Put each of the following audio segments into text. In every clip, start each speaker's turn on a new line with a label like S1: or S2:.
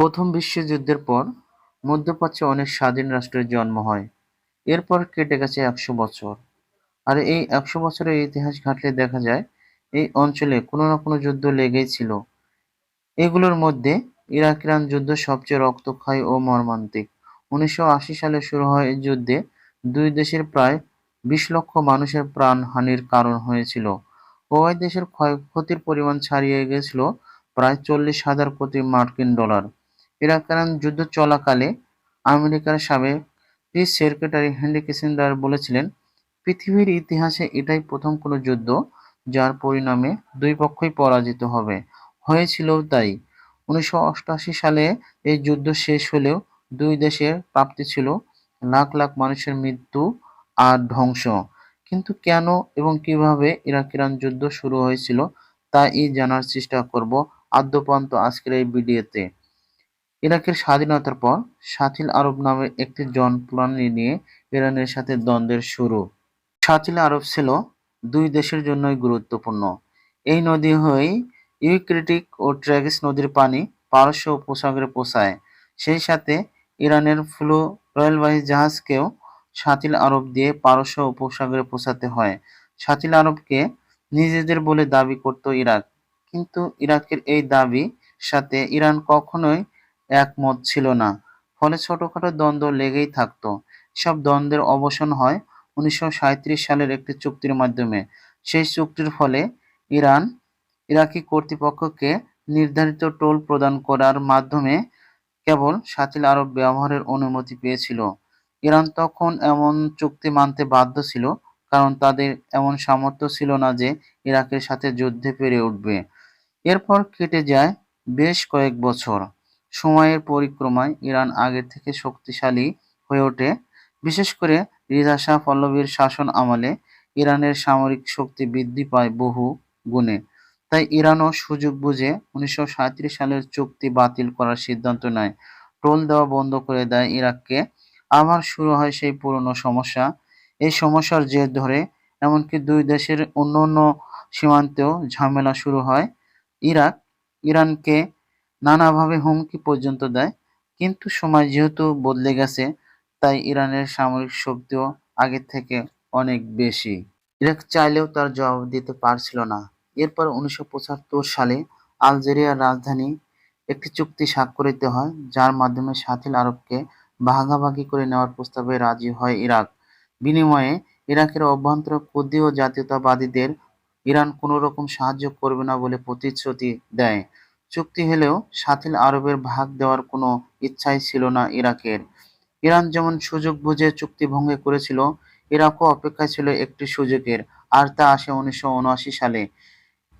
S1: প্রথম বিশ্বযুদ্ধের পর মধ্যপ্রাচ্যে অনেক স্বাধীন রাষ্ট্রের জন্ম হয়। এরপর কেটে গেছে একশো বছর। আর এই একশো বছরের ইতিহাস ঘাঁটলে দেখা যায়, এই অঞ্চলে কোনো না কোনো যুদ্ধ লেগেই ছিল। এগুলোর মধ্যে ইরাক ইরান যুদ্ধ সবচেয়ে রক্তক্ষয়ী ও মর্মান্তিক। উনিশশো আশি সালে শুরু হয় এই যুদ্ধে দুই দেশের প্রায় বিশ লক্ষ মানুষের প্রাণহানির কারণ হয়েছিল। উভয় দেশের ক্ষয়ক্ষতির পরিমাণ ছাড়িয়ে গেছিল প্রায় চল্লিশ হাজার কোটি মার্কিন ডলার। ইরাক ইরান যুদ্ধ চলাকালে আমেরিকার সাবেক পিস সেক্রেটারি হেনরি কিসিঞ্জার বলেছিলেন, পৃথিবীর ইতিহাসে এটাই প্রথম কোনো যুদ্ধ যার পরিণামে দুই পক্ষই পরাজিত হবে। হয়েছিল তাই। উনিশশো অষ্টআশি সালে এই যুদ্ধ শেষ হলেও দুই দেশের প্রাপ্তি ছিল লাখ লাখ মানুষের মৃত্যু আর ধ্বংস। কিন্তু কেন এবং কীভাবে ইরাক ইরান যুদ্ধ শুরু হয়েছিল তা এই জানার চেষ্টা করব আদ্যপান্ত আজকের এই ভিডিওতে। ইরাকের স্বাধীনতার পর সাথিল আরব নামে একটি জনপ্রাণী নিয়ে ইরানের সাথে দ্বন্দ্বের শুরু। সাথিল আরব ছিল দুই দেশের জন্যই গুরুত্বপূর্ণ। এই নদী হয়ে ইউক্রেটিক ও ট্র্যাগিস নদীর পানি পারস্য উপসাগরে পৌঁছায়। সেই সাথে ইরানের ফ্লু রেলবাহী জাহাজকেও সাথিল আরব দিয়ে পারস্য উপসাগরে পৌঁছাতে হয়। সাথিল আরবকে নিজেদের বলে দাবি করত ইরাক। কিন্তু ইরাকের এই দাবি সাথে ইরান কখনোই একমত ছিল না। ফলে ছোটখাটো দ্বন্দ্ব লেগেই থাকতো। সব দ্বন্দ্বের অবসান হয় উনিশশো সাঁইত্রিশ সালের একটি চুক্তির মাধ্যমে। সেই চুক্তির ফলে ইরান ইরাকি কর্তৃপক্ষকে নির্ধারিত টোল প্রদান করার মাধ্যমে কেবল সাথিল আরব ব্যবহারের অনুমতি পেয়েছিল। ইরান তখন এমন চুক্তি মানতে বাধ্য ছিল, কারণ তাদের এমন সামর্থ্য ছিল না যে ইরাকের সাথে যুদ্ধে পেরে উঠবে। এরপর কেটে যায় বেশ কয়েক বছর। সময়ের পরিক্রমায় ইরান আগের থেকে শক্তিশালী হয়ে ওঠে। বিশেষ করে রিজা শাহ পল্লবীর শাসন আমলে ইরানের সামরিক শক্তি বৃদ্ধি পায় বহু গুণে। তাই ইরানও সুযোগ বুঝে উনিশশো সাঁইত্রিশ সালের চুক্তি বাতিল করার সিদ্ধান্ত নেয়। টোল দেওয়া বন্ধ করে দেয় ইরাককে। আবার শুরু হয় সেই পুরনো সমস্যা। এই সমস্যার জের ধরে এমনকি দুই দেশের অন্য অন্য সীমান্তেও ঝামেলা শুরু হয়। ইরাক, ইরানকে নানাভাবে হুমকি পর্যন্ত দেয়। কিন্তু সময় যেহেতু বদলে গেছে, তাই ইরানের সামরিক শক্তিও আগের থেকে অনেক বেশি। ইরাক চাইলেও তার জবাব দিতে পারছিল না। এরপর উনিশশো পঁচাত্তর সালে আলজেরিয়ার রাজধানী একটি চুক্তি স্বাক্ষরিত হয়, যার মাধ্যমে সাথিল আরবকে ভাগাভাগি করে নেওয়ার প্রস্তাবে রাজি হয় ইরাক। বিনিময়ে ইরাকের অভ্যন্তরে কুর্দি ও জাতীয়তাবাদীদের ইরান কোনো রকম সাহায্য করবে না বলে প্রতিশ্রুতি দেয়। চুক্তি হলেও সাথিল আরবের ভাগ দেওয়ার কোনো ইচ্ছাই ছিল না ইরাকের। ইরান যেমন সুযোগ বুঝে চুক্তি ভঙ্গ করেছিল, ইরাকও অপেক্ষায় ছিল একটি সুযোগের, আর তা আসে উনিশশো সালে।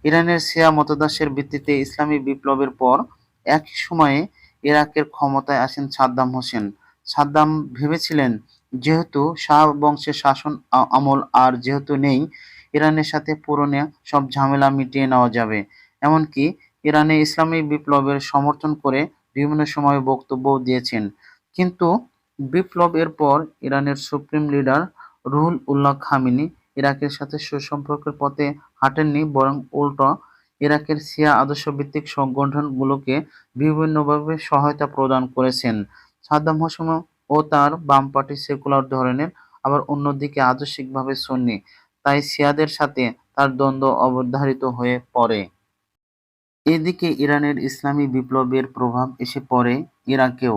S1: ইরানের শিয়া মতদাসের ভিত্তিতে ইসলামী বিপ্লবের পর একই সময়ে ইরাকের ক্ষমতায় আসেন সাদ্দাম হোসেন। সাদ্দাম ভেবেছিলেন, যেহেতু শাহ বংশের শাসন আমল আর যেহেতু নেই, ইরানের সাথে পুরনো সব ঝামেলা মিটিয়ে নেওয়া যাবে। এমনকি ইরানে ইসলামী বিপ্লবের সমর্থন করে বিভিন্ন সময়ে বক্তব্য দিয়েছেন। কিন্তু বিপ্লবের পর ইরানের supreme leader Ruhollah Khamenei ইরাকের সাথে সুসম্পর্কের পথে হাঁটেননি, বরং উল্টো ইরাকের শিয়া আদর্শভিত্তিক সংগঠনগুলোকে বিভিন্নভাবে সহায়তা প্রদান করেছেন। সাদ্দাম হোসেন ও তার বামপার্টি সেকুলার ধরনের, আবার অন্যদিকে আদর্শিকভাবে সন্নি, তাই শিয়াদের সাথে তার দ্বন্দ্ব অবধারিত হয়ে পড়ে। এদিকে ইরানের ইসলামী বিপ্লবের প্রভাব এসে পড়ে ইরাকেও,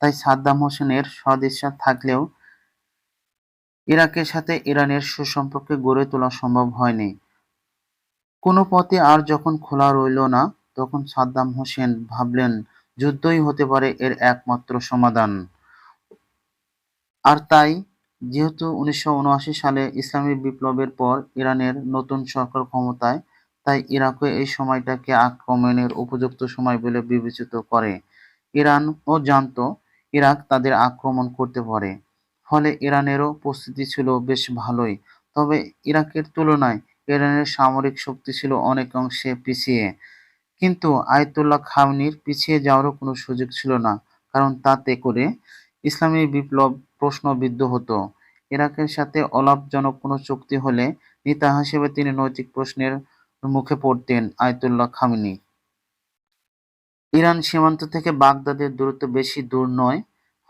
S1: তাই সাদ্দাম হোসেনের সদিচ্ছা থাকলেও ইরাকের সাথে ইরানের সুসম্পর্ক গড়ে তোলা সম্ভব হয়নি। কোনো পথে আর যখন খোলা রইল না, তখন সাদ্দাম হোসেন ভাবলেন, যুদ্ধই হতে পারে এর একমাত্র সমাধান। আর তাই, যেহেতু উনিশশো উনআশি সালে ইসলামী বিপ্লবের পর ইরানের নতুন সরকার ক্ষমতায় তাই ইরাকও এই সময়টাকে আক্রমণের উপযুক্ত সময় বলে বিবেচিত করে। ইরানও জানত ইরাক তাদের আক্রমণ করতে পারে। ফলে ইরানেরও প্রস্তুতি ছিল বেশ ভালোই। তবে ইরাকের তুলনায় ইরানের সামরিক শক্তি ছিল অনেক অংশে পিছিয়ে। কিন্তু আয়তুল্লাহ খামনির পিছিয়ে যাওয়ারও কোনো সুযোগ ছিল না, কারণ তাতে করে ইসলামী বিপ্লব প্রশ্নবিদ্ধ হতো। ইরাকের সাথে অলাভজনক কোনো চুক্তি হলে নেতা হিসেবে তিনি নৈতিক প্রশ্নের মুখে পড়তেন আয়তুল্লাহ খামিনি। ইরান সীমান্ত থেকে বাগদাদের দূরত্ব বেশি দূর নয়,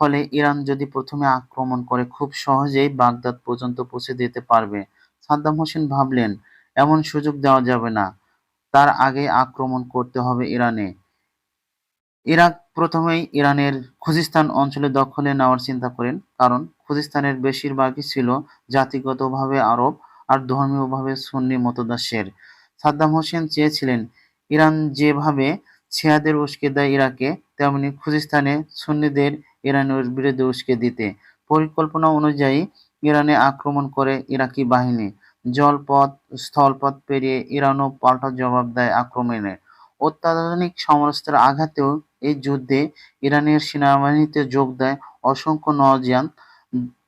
S1: ফলে ইরান যদি প্রথমে আক্রমণ করে, খুব সহজেই বাগদাদ পর্যন্ত পৌঁছে দিতে পারবে। সাদ্দাম হোসেন ভাবলেন, এমন সুযোগ দেওয়া যাবে না। তার আগে আক্রমণ করতে হবে ইরানে। ইরাক প্রথমেই ইরানের খুজিস্তান অঞ্চলে দখলে নেওয়ার চিন্তা করেন, কারণ খুজিস্তানের বেশিরভাগই ছিল জাতিগতভাবে আরব আর ধর্মীয়ভাবে সুন্নি মতদাসের। সাদ্দাম হোসেন চেয়েছিলেন। ইরান যেভাবে শিয়াদের উস্কে দেয় ইরাকে, তেমনি খুজিস্তানে সুন্নিদের ইরানের বিরুদ্ধে উস্কে দিতে। পরিকল্পনা অনুযায়ী ইরানে আক্রমণ করে ইরাকি বাহিনী। জলপথ, স্থলপথ পেরিয়ে ইরানও পাল্টা জবাব দেয় আক্রমণে। অত্যাধুনিক সমরাস্ত্রের আঘাতেও এই যুদ্ধে ইরানের সেনাবাহিনীতে যোগ দেয় অসংখ্য নওজোয়ান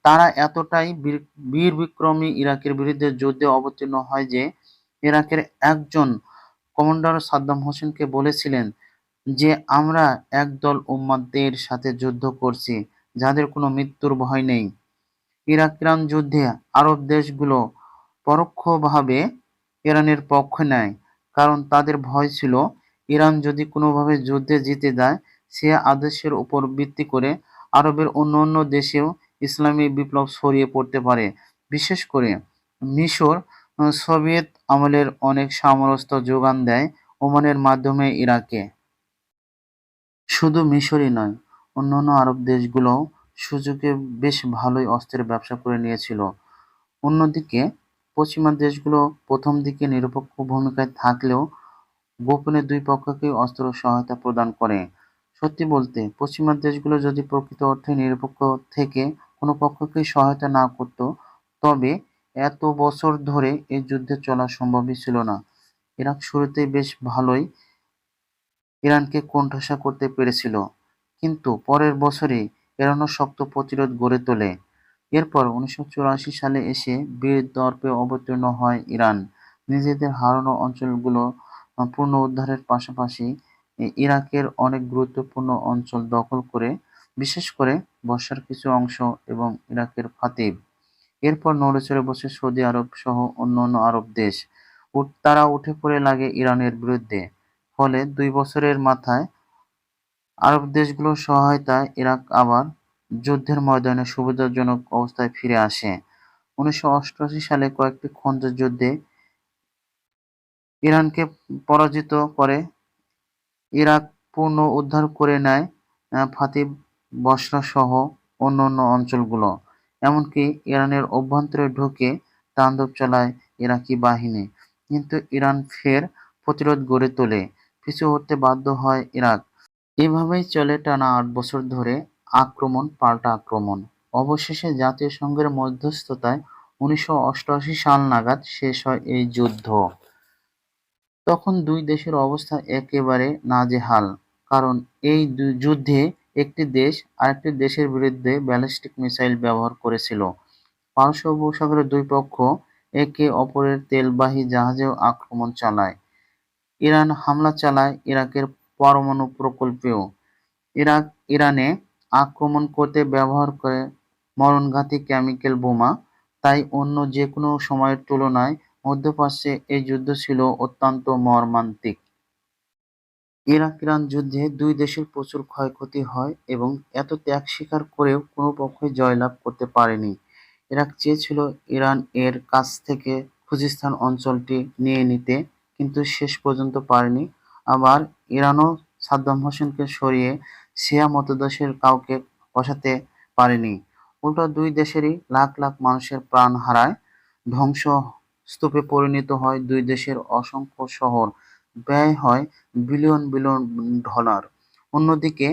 S1: তারা এতটাই বীর বিক্রমী ইরাকের বিরুদ্ধে যুদ্ধে অবতীর্ণ হয় যে ইরাকের একজন কমান্ডার সাদ্দাম হোসেনকে বলেছিলেন যে, আমরা একদল উম্মাদের সাথে যুদ্ধ করছি, যাদের কোনো মৃত্যুর ভয় নেই। ইরাক ইরান যুদ্ধে আরব দেশগুলো পরোক্ষভাবে ইরানের পক্ষ নেয়, কারণ তাদের ভয় ছিল, ইরান যদি কোনোভাবে যুদ্ধে জিতে যায়, সে আদেশের উপর ভিত্তি করে আরবের অন্য অন্য দেশেও ইসলামী বিপ্লব ছড়িয়ে পড়তে পারে। বিশেষ করে মিশর সোভিয়েত আমলের অনেক সামরস্ত্র যোগান দেয় ওমানের মাধ্যমে ইরাকে। শুধু মিশরই নয়, অন্যান্য আরব দেশগুলোও সুযোগে বেশ ভালোই অস্ত্রের ব্যবসা করে নিয়েছিল। অন্যদিকে, পশ্চিমা দেশগুলো প্রথম দিকে নিরপেক্ষ ভূমিকায় থাকলেও গোপনে দুই পক্ষকেই অস্ত্র সহায়তা প্রদান করে। সত্যি বলতে, পশ্চিমা দেশগুলো যদি প্রকৃত অর্থে নিরপেক্ষ থেকে কোনো পক্ষকেই সহায়তা না করত, তবে এত বছর ধরে এই যুদ্ধে চলা সম্ভবই ছিল না। ইরাক শুরুতেই বেশ ভালোই ইরানকে কোণঠাসা করতে পেরেছিল, কিন্তু পরের বছরই ইরানও শক্ত প্রতিরোধ গড়ে তোলে। এরপর উনিশশো চুরাশি সালে এসে বীর দর্পে অবতীর্ণ হয় ইরান। নিজেদের হারানো অঞ্চলগুলো পুনরুদ্ধারের পাশাপাশি ইরাকের অনেক গুরুত্বপূর্ণ অঞ্চল দখল করে, বিশেষ করে বর্ষার কিছু অংশ এবং ইরাকের ফাতিব এরপর নড়েচড়ে বসে সৌদি আরব সহ অন্যান্য আরব দেশ তারা উঠে পড়ে লাগে ইরানের বিরুদ্ধে। ফলে দুই বছরের মাথায় আরব দেশগুলোর সহায়তায় ইরাক আবার যুদ্ধের ময়দানে সুবিধাজনক অবস্থায় ফিরে আসে। উনিশশো অষ্টআশি সালে কয়েকটি খঞ্জ যুদ্ধে ইরানকে পরাজিত করে ইরাক পুনঃ উদ্ধার করে নেয় ফাতিব বসরা সহ অন্যান্য অঞ্চলগুলো। এমনকি ইরানের অভ্যন্তরে ঢুকে তাণ্ডব চালায় ইরাকি বাহিনী। কিন্তু ইরান ফের প্রতিরোধ গড়ে তোলে, পিছু হতে বাধ্য হয় ইরাক। এভাবেই চলে টানা আট বছর ধরে আক্রমণ, পাল্টা আক্রমণ। অবশেষে জাতীয় সংঘের মধ্যস্থতায় উনিশশো অষ্টআশি সাল নাগাদ শেষ হয় এই যুদ্ধ। তখন দুই দেশের অবস্থা একেবারে নাজেহাল, কারণ এই যুদ্ধে একটি দেশ আরেকটি দেশের বিরুদ্ধে ব্যালিস্টিক মিসাইল ব্যবহার করেছিল। পারস্য উপসাগরের দুই পক্ষ একে অপরের তেলবাহী জাহাজেও আক্রমণ চালায়। ইরান হামলা চালায় ইরাকের পরমাণু প্রকল্পেও। ইরাক, ইরানে আক্রমণ করতে ব্যবহার করে মরণঘাতী কেমিক্যাল বোমা, তাই অন্য যে কোনো সময়ের তুলনায় মধ্যপ্রাচ্যে এই যুদ্ধ ছিল অত্যন্ত মর্মান্তিক। ইরাক ইরান যুদ্ধে দুই দেশের প্রচুর ক্ষয়ক্ষতি হয় এবং এত ত্যাগ স্বীকার করেও কোনো পক্ষই জয়লাভ করতে পারেনি। ইরাক চেয়েছিল ইরান এর কাছ থেকে খুজিস্তান অঞ্চলটি নিয়ে নিতে, কিন্তু শেষ পর্যন্ত পারেনি। আবার ইরানও সাদ্দাম হোসেনকে সরিয়ে শিয়া মতদর্শের কাউকে বসাতে পারেনি। উল্টো দুই দেশেরই লাখ লাখ মানুষের প্রাণ হারায় ধ্বংস স্তূপে পরিণত হয় দুই দেশের অসংখ্য শহর। ব্যয় হয় বিলিয়ন বিলিয়ন ডলার। অন্যদিকে,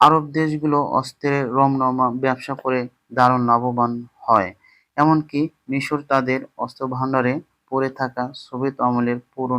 S1: আরব দেশগুলো অস্ত্রের রমরমা ব্যবসা করে দারুণ লাভবান হয়। এমনকি মিশর তাদের অস্ত্র ভাণ্ডারে পড়ে থাকা সোভিয়েত আমলের পুরনো